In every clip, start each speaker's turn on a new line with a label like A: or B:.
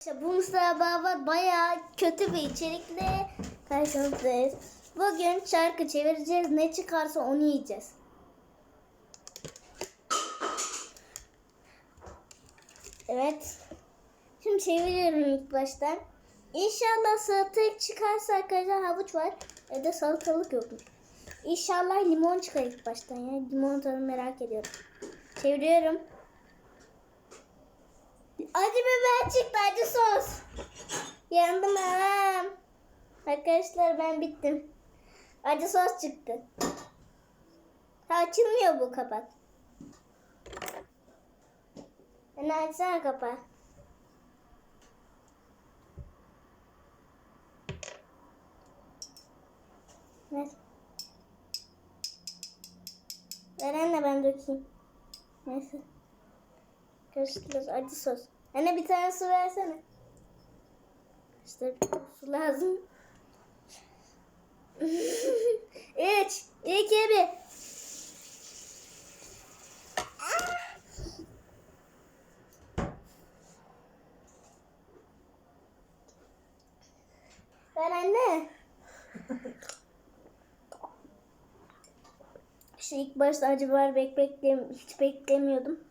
A: İşte bu Mustafa var bayağı kötü bir içerikle karşınızdayız. Bugün şarkı çevireceğiz. Ne çıkarsa onu yiyeceğiz. Evet. Şimdi çeviriyorum ilk baştan. İnşallah salatalık çıkarsa arkadaşlar havuç var. Evde salatalık yokmuş. İnşallah limon çıkar ilk baştan ya. Limon tadını merak ediyorum. Çeviriyorum. Acı biber çıktı acı sos. Yandım anam. Arkadaşlar ben bittim. Acı sos çıktı. Ha, açılmıyor bu kapak. Anne açsana kapağı. Ver. Ver anne ben dökeyim. Neyse. Karıştırırız acı sos. Anne bir tane su versene. İşte su lazım. Üç, iki, bir. Ver anne. Şu ilk başta acı biber bek beklem hiç beklemiyordum.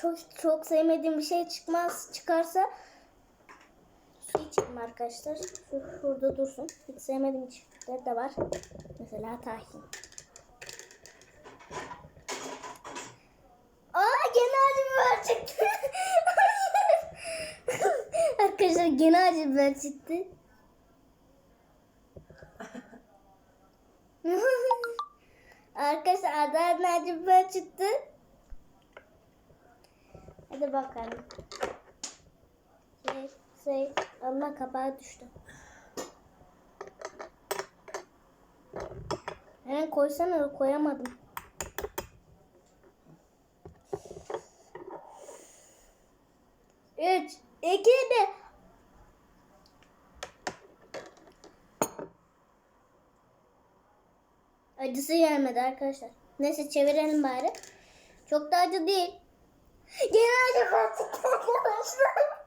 A: Çok çok sevmediğim bir şey çıkmaz çıkarsa su içeyim arkadaşlar. Şu şurada dursun. Hiç sevmediğim içecekler de var. Mesela tahin. Aa gene acı çıktı. arkadaşlar gene acı çıktı. Arkadaşlar Adana acı çıktı. Hadi bakalım. Şey, şey, Allah kapağı düştü. Hemen koysana koyamadım. Üç, iki, bir. Acısı gelmedi arkadaşlar. Neyse çevirelim bari. Çok da acı değil. Gene acı patladı arkadaşlar.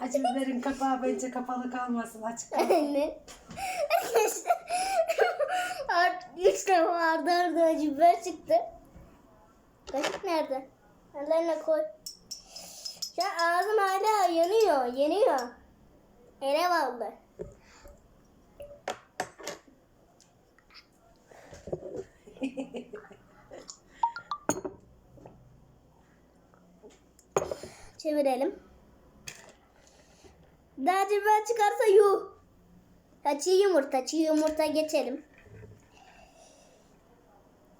B: Acı biberin kapağı bence kapalı kalmasın açık kalsın.
A: Anne. Arkadaşlar. Art, üç defa ardı ardı acı biber çıktı. Kaşık nerede? Ellerine koy. An ağzım hala yanıyor. Yanıyor. Ele vallahi. Çevirelim. Daha biber çıkarsa yuh. Ha, çiğ yumurta, çiğ yumurta geçelim.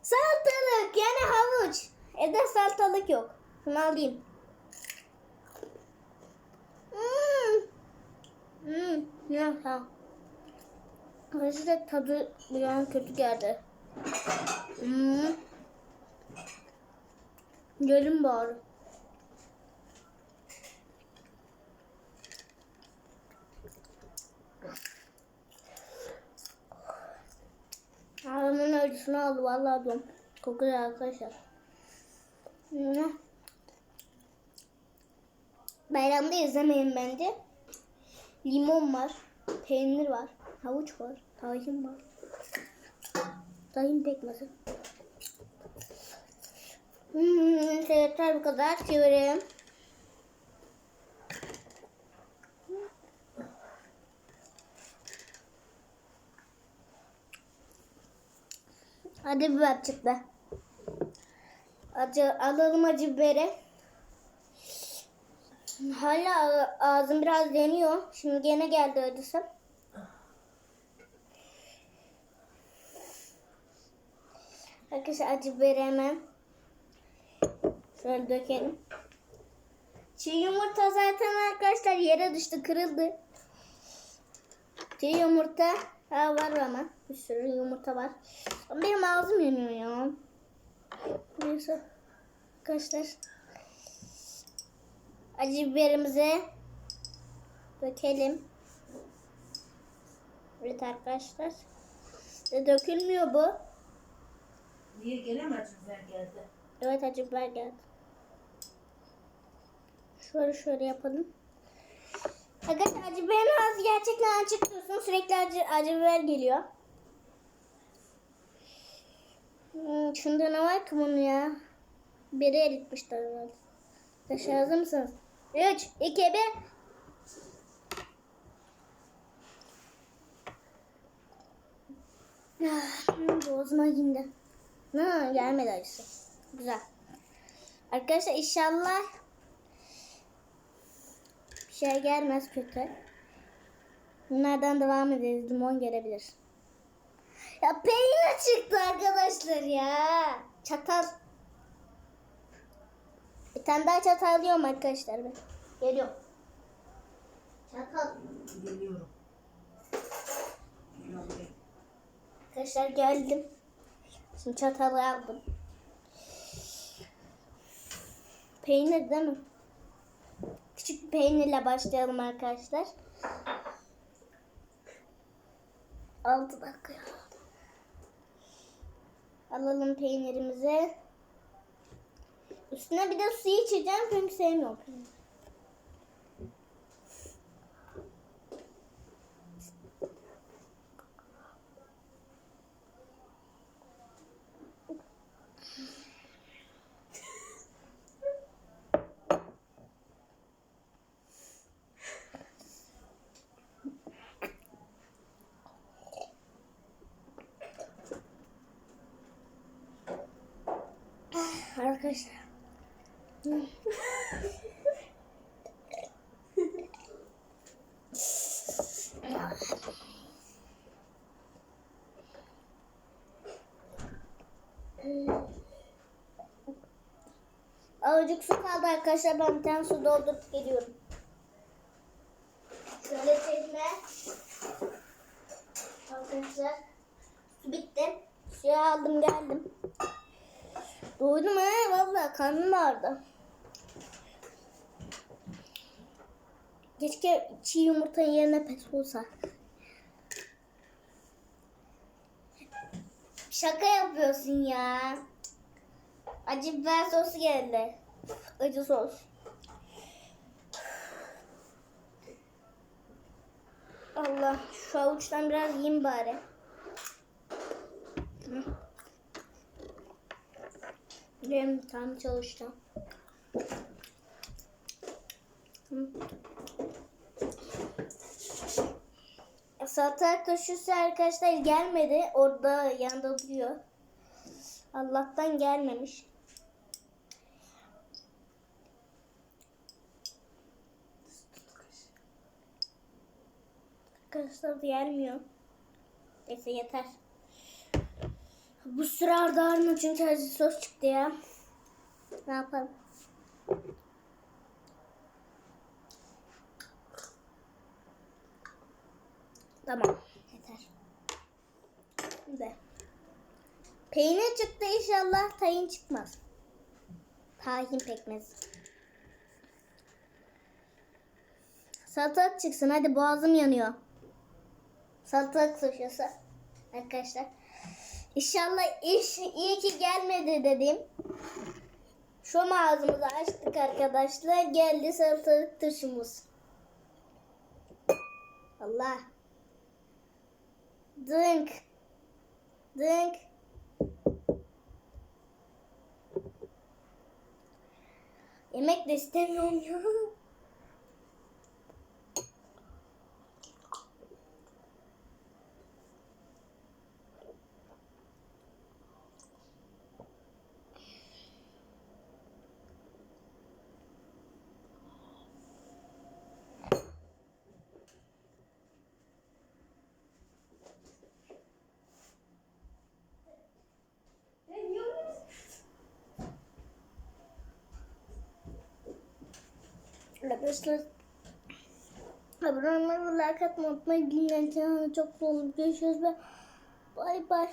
A: Salatalık yani havuç. Evde salatalık yok. Şunu alayım. Hmm. Hmm. Ya, ha. Arkadaşlar tadı bir an kötü geldi. Hmm. Gelin bari. Ölçüsünü aldı vallahi diyorum. Güzel arkadaşlar. Bayramda izlemeyin bence. Limon var. Peynir var. Havuç var. Tahin var. Tahin pekmezi. Hmm, yeter bu kadar. Çevireyim. Hadi biber çıktı. Acı, alalım acı biberi. Hala ağzım biraz deniyor. Şimdi gene geldi acısı. Arkadaşlar acı biberi hemen şöyle dökelim. Çiğ yumurta zaten arkadaşlar yere düştü kırıldı. Çiğ yumurta ha, var ama bir sürü yumurta var. Benim ağzım yanıyor ya. Neyse arkadaşlar acı biberimizi dökelim. Evet arkadaşlar. İşte dökülmüyor bu.
B: Niye acı biber geldi?
A: Evet acı biber geldi. Şöyle şöyle yapalım. Arkadaşlar acı biberin ağzı gerçekten açık dursun. Sürekli acı, acı biber geliyor. Hmm, şunda ne var ki bunun ya? Biri eritmişler herhalde. Arkadaşlar hazır mısınız? 3, 2, 1. Hmm, Boğazıma indi. Ha, gelmedi acısı. Güzel. Arkadaşlar inşallah şey gelmez kötü. Bunlardan devam ederiz. Limon gelebilir. Ya peynir çıktı arkadaşlar ya. Çatal. Bir tane daha çatal alıyorum arkadaşlar ben. Geliyorum. Çatal.
B: Geliyorum. Geliyorum.
A: Arkadaşlar geldim. Şimdi çatalı aldım. Peynir değil mi? Küçük peynirle başlayalım arkadaşlar. 6 dakika. Alalım peynirimizi. Üstüne bir de su içeceğim çünkü sevmiyorum peynir. Arkadaşlar. Azıcık su kaldı arkadaşlar. Ben bir tane su doldurup geliyorum. Şöyle çekme. Arkadaşlar. Su bitti. Suyu aldım geldim. Doydum he valla karnım ağrıdı. Keşke çiğ yumurtanın yerine pes olsa. Şaka yapıyorsun ya. Acı biber sosu geldi. Acı sos. Allah şu avuçtan biraz yiyeyim bari. Benim tam çalıştı. Hı. Salatalık turşusu arkadaşlar gelmedi. Orada yanında duruyor. Allah'tan gelmemiş. Arkadaşlar gelmiyor. Neyse yeter. Bu sıra ardı ardına çünkü acı sos çıktı ya. Ne yapalım? Tamam. Yeter. Şimdi. Peynir çıktı inşallah tayin çıkmaz. Tahin pekmez. Salatalık çıksın hadi boğazım yanıyor. Salatalık turşusu. Arkadaşlar. İnşallah iş iyi ki gelmedi dedim. Şu ağzımızı açtık arkadaşlar. Geldi salatalık turşumuz. Allah. Dınk. Dınk. Yemek de istemiyorum ya. Arkadaşlar abone olmayı ve like atmayı unutmayın. Dinleyen çok olup görüşürüz ve bay bay.